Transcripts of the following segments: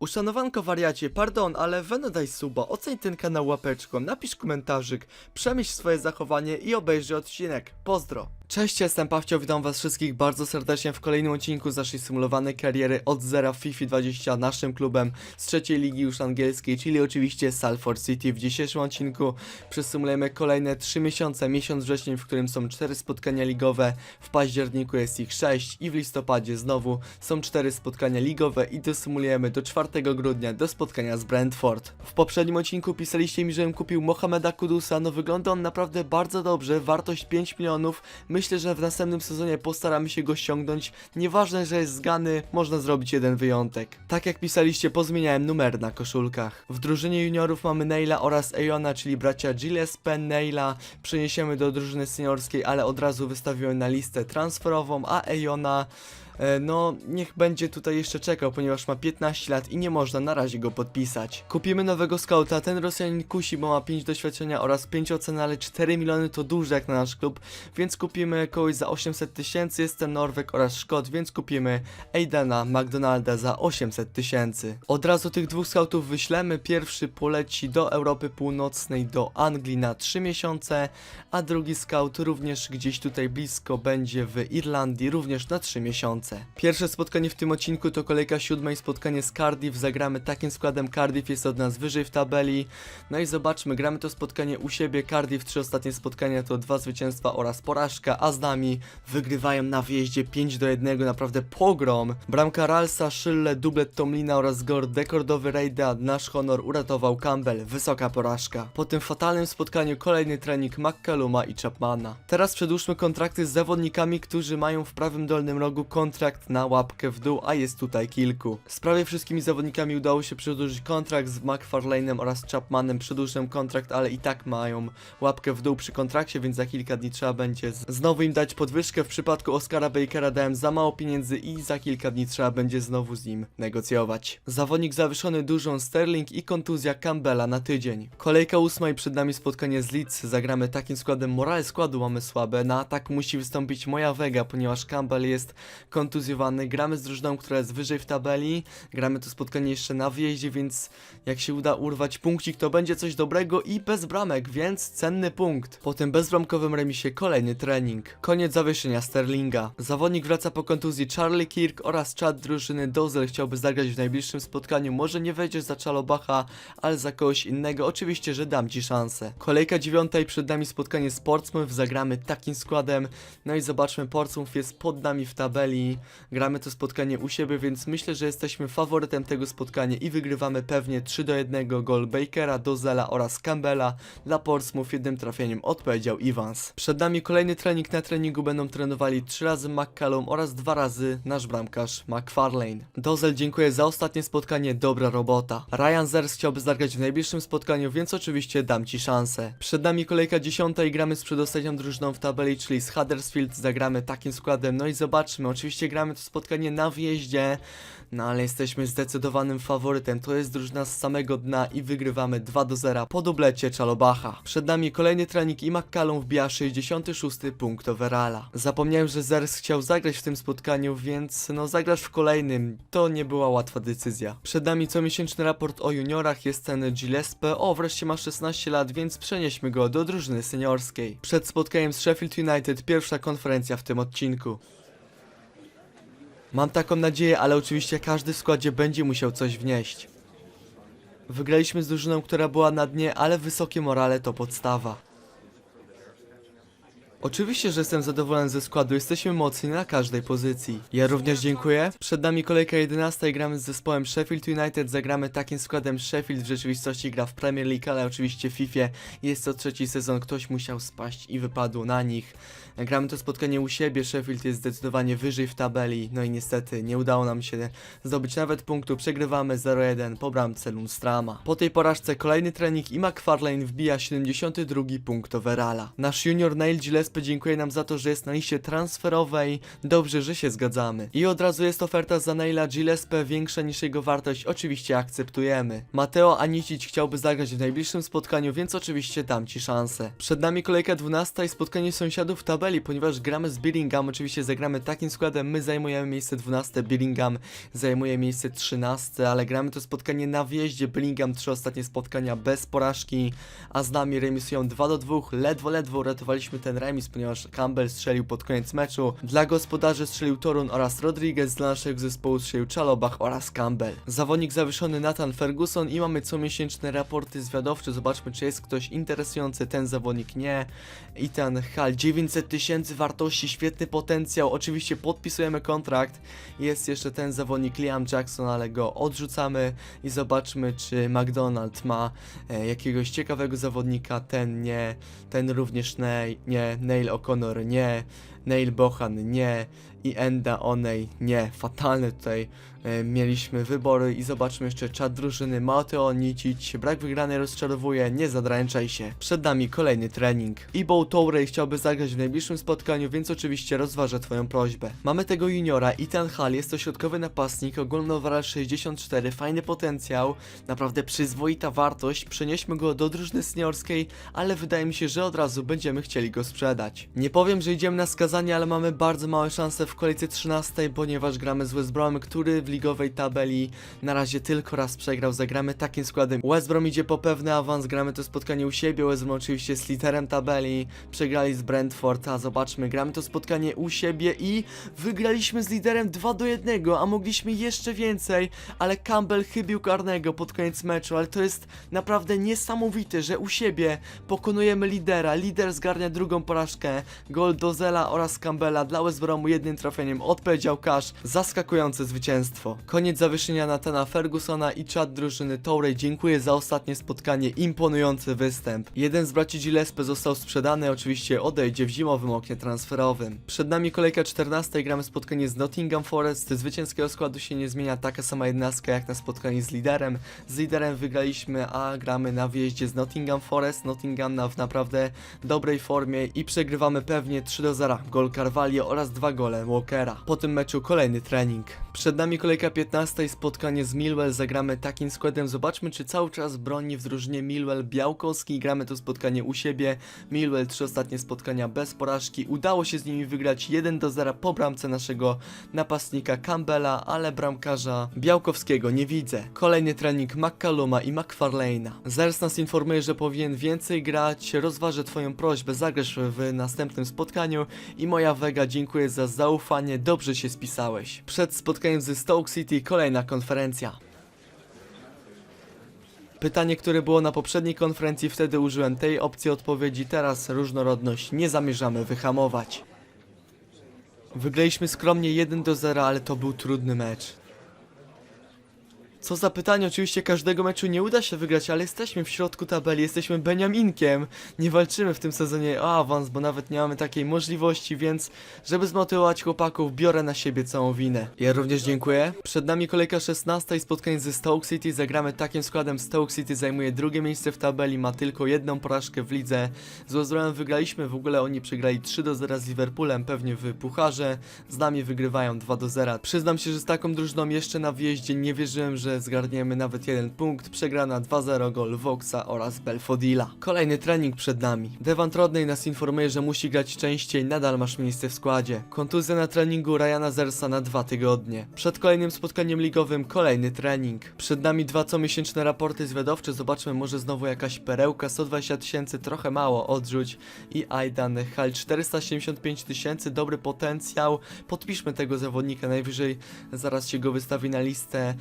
Uszanowanko wariacie, pardon, ale weno daj suba, oceń ten kanał łapeczką, napisz komentarzyk, przemyśl swoje zachowanie i obejrzyj odcinek. Pozdro! Cześć, jestem Pawcio, witam was wszystkich bardzo serdecznie w kolejnym odcinku z naszej symulowanej kariery od zera w FIFA 20 naszym klubem z trzeciej ligi już angielskiej, czyli oczywiście Salford City. W dzisiejszym odcinku przesymulujemy kolejne 3 miesiące, miesiąc września, w którym są 4 spotkania ligowe, w październiku jest ich 6 i w listopadzie znowu są 4 spotkania ligowe i dosymulujemy do 4 grudnia do spotkania z Brentford. W poprzednim odcinku pisaliście mi, żebym kupił Mohameda Kudusa, no wygląda on naprawdę bardzo dobrze, wartość 5 milionów, myślę, że w następnym sezonie postaramy się go ściągnąć, nieważne, że jest zgany, można zrobić jeden wyjątek. Tak jak pisaliście, pozmieniałem numer na koszulkach. W drużynie juniorów mamy Neila oraz Ejona, czyli bracia Gilles Penn Neila, przeniesiemy do drużyny seniorskiej, ale od razu wystawiłem na listę transferową, a Ejona no niech będzie tutaj jeszcze czekał, ponieważ ma 15 lat i nie można na razie go podpisać. Kupimy nowego skauta, ten Rosjanin kusi, bo ma 5 doświadczenia oraz 5 ocen, ale 4 miliony to dużo jak na nasz klub, więc kupimy kogoś za 800 tysięcy, jest ten Norweg oraz Szkot, więc kupimy Aidena McDonalda za 800 tysięcy. Od razu tych dwóch skautów wyślemy, pierwszy poleci do Europy Północnej, do Anglii na 3 miesiące, a drugi scout również gdzieś tutaj blisko będzie w Irlandii, również na 3 miesiące. Pierwsze spotkanie w tym odcinku to kolejka siódma i spotkanie z Cardiff. Zagramy takim składem. Cardiff jest od nas wyżej w tabeli. No i zobaczmy, gramy to spotkanie u siebie. Cardiff, trzy ostatnie spotkania to dwa zwycięstwa oraz porażka, a z nami wygrywają na wyjeździe 5 do 1. Naprawdę pogrom. Bramka Ralsa, Szylle, dublet Tomlina oraz gol dekordowy Rejda. Nasz honor uratował Campbell. Wysoka porażka. Po tym fatalnym spotkaniu kolejny trening McCalluma i Chapmana. Teraz przedłużmy kontrakty z zawodnikami, którzy mają w prawym dolnym rogu kontrakt na łapkę w dół, a jest tutaj kilku. Z prawie wszystkimi zawodnikami udało się przedłużyć kontrakt z McFarlane'em oraz Chapmanem. Przedłużyłem kontrakt, ale i tak mają łapkę w dół przy kontrakcie, więc za kilka dni trzeba będzie znowu im dać podwyżkę. W przypadku Oscara Bakera dałem za mało pieniędzy i za kilka dni trzeba będzie znowu z nim negocjować. Zawodnik zawieszony dużą Sterling i kontuzja Campbella na tydzień. Kolejka ósma i przed nami spotkanie z Leeds. Zagramy takim składem. Morale składu mamy słabe. Na atak musi wystąpić moja Vega, ponieważ Campbell jest kontuzjowany. Gramy z drużyną, która jest wyżej w tabeli. Gramy to spotkanie jeszcze na wyjeździe, więc jak się uda urwać punkcik, to będzie coś dobrego i bez bramek, więc cenny punkt. Po tym bezbramkowym remisie kolejny trening. Koniec zawieszenia Sterlinga. Zawodnik wraca po kontuzji Charlie Kirk oraz czad drużyny Dozel chciałby zagrać w najbliższym spotkaniu. Może nie wejdziesz za Czalobacha, ale za kogoś innego. Oczywiście, że dam ci szansę. Kolejka dziewiąta i przed nami spotkanie z Portsmouth. Zagramy takim składem. No i zobaczmy, Portsmouth jest pod nami w tabeli. Gramy to spotkanie u siebie, więc myślę, że jesteśmy faworytem tego spotkania i wygrywamy pewnie 3 do 1 gol Bakera, Dozela oraz Campbella. Dla Portsmouth jednym trafieniem odpowiedział Evans. Przed nami kolejny trening. Na treningu będą trenowali 3 razy McCallum oraz 2 razy nasz bramkarz McFarlane. Dozel dziękuję za ostatnie spotkanie, dobra robota. Ryan Zers chciałby zagrać w najbliższym spotkaniu, więc oczywiście dam ci szansę. Przed nami kolejka dziesiąta i gramy z przedostatnią drużyną w tabeli, czyli z Huddersfield. Zagramy takim składem, no i zobaczmy. Oczywiście gramy to spotkanie na wjeździe, no ale jesteśmy zdecydowanym faworytem. To jest drużyna z samego dna i wygrywamy 2 do 0 po dublecie Czalobacha. Przed nami kolejny trening i McCallum wbija 66 punkt overalla. Zapomniałem, że Zers chciał zagrać w tym spotkaniu, więc no zagrasz w kolejnym. To nie była łatwa decyzja. Przed nami comiesięczny raport o juniorach, jest ten Gillespie. O, wreszcie ma 16 lat, więc przenieśmy go do drużyny seniorskiej. Przed spotkaniem z Sheffield United pierwsza konferencja w tym odcinku. Mam taką nadzieję, ale oczywiście każdy w składzie będzie musiał coś wnieść. Wygraliśmy z drużyną, która była na dnie, ale wysokie morale to podstawa. Oczywiście, że jestem zadowolony ze składu, jesteśmy mocni na każdej pozycji. Ja również dziękuję. Przed nami kolejka 11 i gramy z zespołem Sheffield United. Zagramy takim składem Sheffield w rzeczywistości gra w Premier League, ale oczywiście w FIFA jest to trzeci sezon, ktoś musiał spaść i wypadło na nich. Gramy to spotkanie u siebie, Sheffield jest zdecydowanie wyżej w tabeli, no i niestety nie udało nam się zdobyć nawet punktu, przegrywamy 0-1 po bramce Lundstrama. Po tej porażce kolejny trening i McFarlane wbija 72 punkt overalla. Nasz junior Neil Gillespie Gillespie dziękuje nam za to, że jest na liście transferowej. Dobrze, że się zgadzamy. I od razu jest oferta za Naila Gillespie większa niż jego wartość. Oczywiście akceptujemy. Mateo Anicic chciałby zagrać w najbliższym spotkaniu, więc oczywiście dam ci szansę. Przed nami kolejka 12 i spotkanie sąsiadów w tabeli, ponieważ gramy z Birmingham. Oczywiście zagramy takim składem. My zajmujemy miejsce 12, Birmingham zajmuje miejsce 13, ale gramy to spotkanie na wjeździe. Birmingham trzy ostatnie spotkania bez porażki, a z nami remisują 2 do 2. Ledwo, ledwo uratowaliśmy ten remis, ponieważ Campbell strzelił pod koniec meczu. Dla gospodarzy strzelił Torun oraz Rodriguez, dla naszego zespołu strzelił Chalobach oraz Campbell. Zawodnik zawieszony Nathan Ferguson i mamy comiesięczne raporty zwiadowcze. Zobaczmy, czy jest ktoś interesujący. Ten zawodnik nie. Ethan Hall, 900 tysięcy wartości, świetny potencjał. Oczywiście podpisujemy kontrakt. Jest jeszcze ten zawodnik Liam Jackson, ale go odrzucamy i zobaczmy, czy McDonald ma e, jakiegoś ciekawego zawodnika. Ten nie, ten również nie, nie, Neil O'Connor nie, Neil Bohan nie i Enda Onej nie. Fatalne tutaj mieliśmy wybory i zobaczmy jeszcze czat drużyny. Mateo Nicic, brak wygranej rozczarowuje, nie zadręczaj się. Przed nami kolejny trening. Ibo Touré chciałby zagrać w najbliższym spotkaniu, więc oczywiście rozważę twoją prośbę. Mamy tego juniora, Ethan Hall, jest to środkowy napastnik, ogólnowara 64, fajny potencjał, naprawdę przyzwoita wartość, przenieśmy go do drużyny seniorskiej, ale wydaje mi się, że od razu będziemy chcieli go sprzedać. Nie powiem, że idziemy na skazanie, ale mamy bardzo małe szanse w kolejce 13, ponieważ gramy z West Brom, który w ligowej tabeli. Na razie tylko raz przegrał, zagramy takim składem. West Brom idzie po pewny awans, gramy to spotkanie u siebie, West Brom oczywiście jest liderem tabeli, przegrali z Brentford, a zobaczmy, gramy to spotkanie u siebie i wygraliśmy z liderem 2 do 1, a mogliśmy jeszcze więcej, ale Campbell chybił karnego pod koniec meczu, ale to jest naprawdę niesamowite, że u siebie pokonujemy lidera, lider zgarnia drugą porażkę, gol Dozela oraz Campbella dla West Bromu jednym trafieniem odpowiedział Cash, zaskakujące zwycięstwo. Koniec zawieszenia Natana Fergusona i czat drużyny Touray dziękuję za ostatnie spotkanie, imponujący występ. Jeden z braci Gillespie został sprzedany, oczywiście odejdzie w zimowym oknie transferowym. Przed nami kolejka 14, gramy spotkanie z Nottingham Forest, zwycięskiego składu się nie zmienia, taka sama jednostka jak na spotkaniu z liderem. Z liderem wygraliśmy, a gramy na wyjeździe z Nottingham Forest, Nottingham na w naprawdę dobrej formie i przegrywamy pewnie 3 do 0. Gol Carvalho oraz dwa gole Walkera. Po tym meczu kolejny trening. Przed nami kolejka 15 i spotkanie z Millwell. Zagramy takim składem. Zobaczmy, czy cały czas broni w drużynie Białkowski. Gramy to spotkanie u siebie. Millwell trzy ostatnie spotkania bez porażki. Udało się z nimi wygrać 1 do 0 po bramce naszego napastnika Campbella, ale bramkarza Białkowskiego nie widzę. Kolejny trening McCalluma i McFarlane'a. Zers nas informuje, że powinien więcej grać. Rozważę twoją prośbę, zagrasz w następnym spotkaniu i moja Vega dziękuję za zaufanie, dobrze się spisałeś. Przed spotkaniem ze Stoke City kolejna konferencja. Pytanie, które było na poprzedniej konferencji, wtedy użyłem tej opcji odpowiedzi, teraz różnorodność nie zamierzamy wyhamować. Wygraliśmy skromnie 1 do 0, ale to był trudny mecz. Co za pytanie, oczywiście każdego meczu nie uda się wygrać, ale jesteśmy w środku tabeli, jesteśmy Beniaminkiem. Nie walczymy w tym sezonie o awans, bo nawet nie mamy takiej możliwości, więc żeby zmotywować chłopaków, biorę na siebie całą winę. Ja również dziękuję. Przed nami kolejka 16 i spotkanie ze Stoke City. Zagramy takim składem. Stoke City zajmuje drugie miejsce w tabeli, ma tylko jedną porażkę w lidze. Z West wygraliśmy, w ogóle oni przegrali 3 do 0 z Liverpoolem, pewnie w pucharze. Z nami wygrywają 2 do 0. Przyznam się, że z taką drużyną jeszcze na wjeździe nie wierzyłem, że zgarniemy nawet jeden punkt. Przegrana 2-0 gol Voxa oraz Belfodila. Kolejny trening przed nami. Devan Trodnej nas informuje, że musi grać częściej, nadal masz miejsce w składzie. Kontuzja na treningu Ryana Zersa na dwa tygodnie. Przed kolejnym spotkaniem ligowym kolejny trening. Przed nami dwa comiesięczne raporty zwiadowcze, zobaczmy może znowu jakaś perełka, 120 tysięcy, trochę mało, odrzuć. I Aidan Hal 475 tysięcy, dobry potencjał. Podpiszmy tego zawodnika, najwyżej zaraz się go wystawi na listę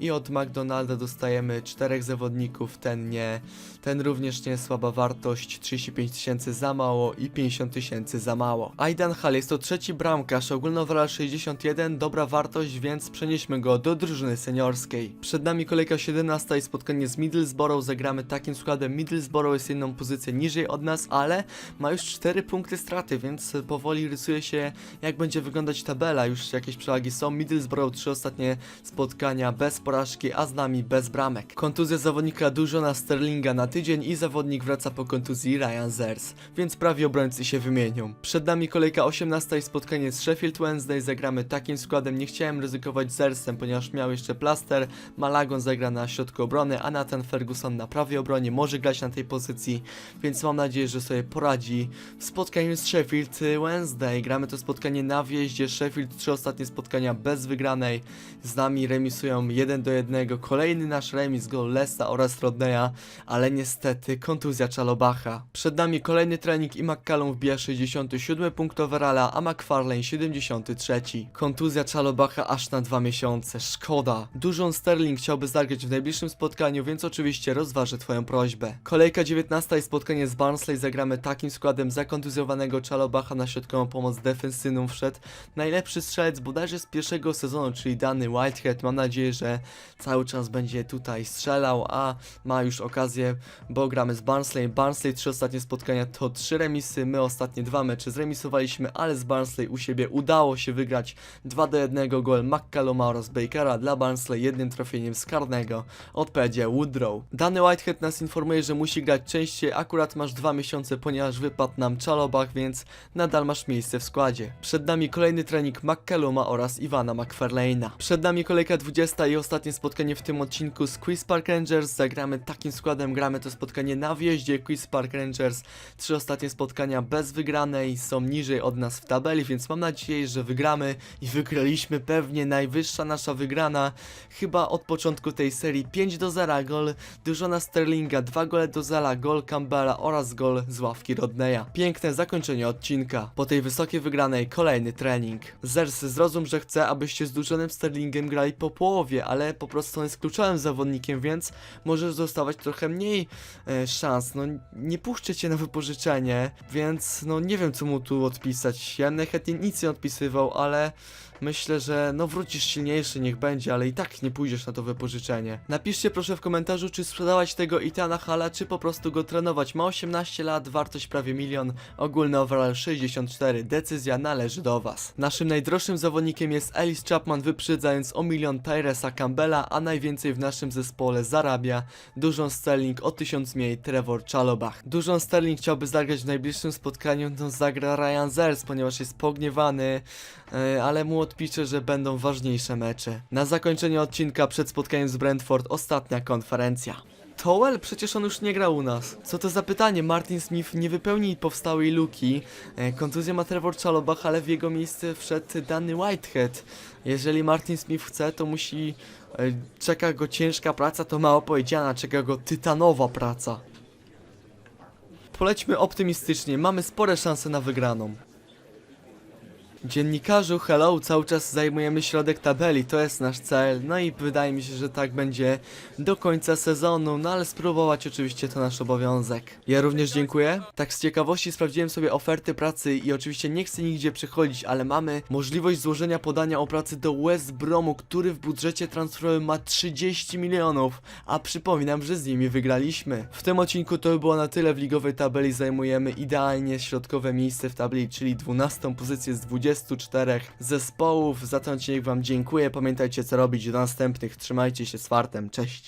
i od McDonalda dostajemy czterech zawodników, ten nie, ten również nie, słaba wartość, 35 tysięcy za mało i 50 tysięcy za mało. Aidan Hall jest to trzeci bramkarz, ogólnowala 61, dobra wartość, więc przenieśmy go do drużyny seniorskiej. Przed nami kolejka 17 i spotkanie z Middlesbrough, zagramy takim składem, Middlesbrough jest jedną pozycję niżej od nas, ale ma już 4 punkty straty, więc powoli rysuje się jak będzie wyglądać tabela, już jakieś przewagi są, Middlesbrough trzy ostatnie spotkania bez porażki, a z nami bez bramek. Kontuzja zawodnika Dużona Sterlinga na tydzień i zawodnik wraca po kontuzji Ryan Zers, więc prawi obrońcy się wymienią. Przed nami kolejka 18 i spotkanie z Sheffield Wednesday. Zagramy takim składem, nie chciałem ryzykować Zersem, ponieważ miał jeszcze plaster. Malagon zagra na środku obrony, a Nathan Ferguson na prawej obronie może grać na tej pozycji, więc mam nadzieję, że sobie poradzi w spotkaniu z Sheffield Wednesday. Gramy to spotkanie na wjeździe. Sheffield trzy ostatnie spotkania bez wygranej. Z nami remisują 1 do 1. Kolejny nasz remis gol Lesta oraz Rodneya, ale niestety kontuzja Czalobacha. Przed nami kolejny trening i McCallum wbija 67 punkt overalla, a McFarlane 73. Kontuzja Czalobacha aż na dwa miesiące. Szkoda. Dużą Sterling chciałby zagrać w najbliższym spotkaniu, więc oczywiście rozważę twoją prośbę. Kolejka 19 i spotkanie z Barnsley zagramy takim składem zakontuzjowanego Czalobacha na środkową pomoc defensywną wszedł najlepszy strzelec bodajże z pierwszego sezonu, czyli dany Whitehead. Mam nadzieję, że cały czas będzie tutaj strzelał, a ma już okazję, bo gramy z Barnsley. Barnsley trzy ostatnie spotkania to trzy remisy, my ostatnie dwa mecze zremisowaliśmy, ale z Barnsley u siebie udało się wygrać 2 do 1 gol McCalluma oraz Bakera dla Barnsley jednym trafieniem z karnego odpowiedział Woodrow. Dany Whitehead nas informuje, że musi grać częściej, akurat masz dwa miesiące, ponieważ wypadł nam Czalobach, więc nadal masz miejsce w składzie. Przed nami kolejny trening McCalluma oraz Iwana McFarlane'a. Przed nami kolejka 20 i ostatnie spotkanie w tym odcinku z Quiz Park Rangers. Zagramy takim składem, gramy to spotkanie na wjeździe Quiz Park Rangers. Trzy ostatnie spotkania bez wygranej, są niżej od nas w tabeli, więc mam nadzieję, że wygramy i wygraliśmy pewnie najwyższa nasza wygrana chyba od początku tej serii 5 do 0 gol Dużona Sterlinga, 2 gole do 0, gol Campbella oraz gol z ławki Rodneya. Piękne zakończenie odcinka. Po tej wysokiej wygranej kolejny trening. Zers, zrozum, że chcę, abyście z Dużonem Sterlingiem grali po połowie, ale po prostu on jest kluczowym zawodnikiem, więc możesz dostawać trochę mniej e, szans. No nie puszczę cię na wypożyczenie, więc no nie wiem co mu tu odpisać. Ja chętnie nic nie odpisywał, ale myślę, że no wrócisz silniejszy, niech będzie, ale i tak nie pójdziesz na to wypożyczenie. Napiszcie proszę w komentarzu, czy sprzedawać tego Itana Hala, czy po prostu go trenować. Ma 18 lat, wartość prawie milion, ogólny overall 64. Decyzja należy do was. Naszym najdroższym zawodnikiem jest Ellis Chapman, wyprzedzając o milion Tyresa Campbella, a najwięcej w naszym zespole zarabia dużą Sterling o 1000 mniej Trevor Chalobach. Dużą Sterling chciałby zagrać w najbliższym spotkaniu, no zagra Ryan Zers, ponieważ jest pogniewany, e, ale mu odpiszę, że będą ważniejsze mecze. Na zakończenie odcinka przed spotkaniem z Brentford ostatnia konferencja. Towell? Przecież on już nie gra u nas. Co to za pytanie? Martin Smith nie wypełni powstałej luki. E, kontuzję ma Trevor Chalobach, ale w jego miejsce wszedł dany Whitehead. Jeżeli Martin Smith chce, to musi... E, czeka go ciężka praca, to mało powiedziana, czeka go tytanowa praca. Polećmy optymistycznie, mamy spore szanse na wygraną. Dziennikarzu, hello, cały czas zajmujemy środek tabeli, to jest nasz cel, no i wydaje mi się, że tak będzie do końca sezonu, no ale spróbować oczywiście to nasz obowiązek. Ja również dziękuję. Tak z ciekawości sprawdziłem sobie oferty pracy i oczywiście nie chcę nigdzie przychodzić, ale mamy możliwość złożenia podania o pracę do West Bromu, który w budżecie transferowym ma 30 milionów, a przypominam, że z nimi wygraliśmy. W tym odcinku to by było na tyle, w ligowej tabeli zajmujemy idealnie środkowe miejsce w tabeli, czyli 12 pozycję z 24 zespołów. Za ten odcinek wam dziękuję, pamiętajcie co robić do następnych, trzymajcie się z fartem, cześć.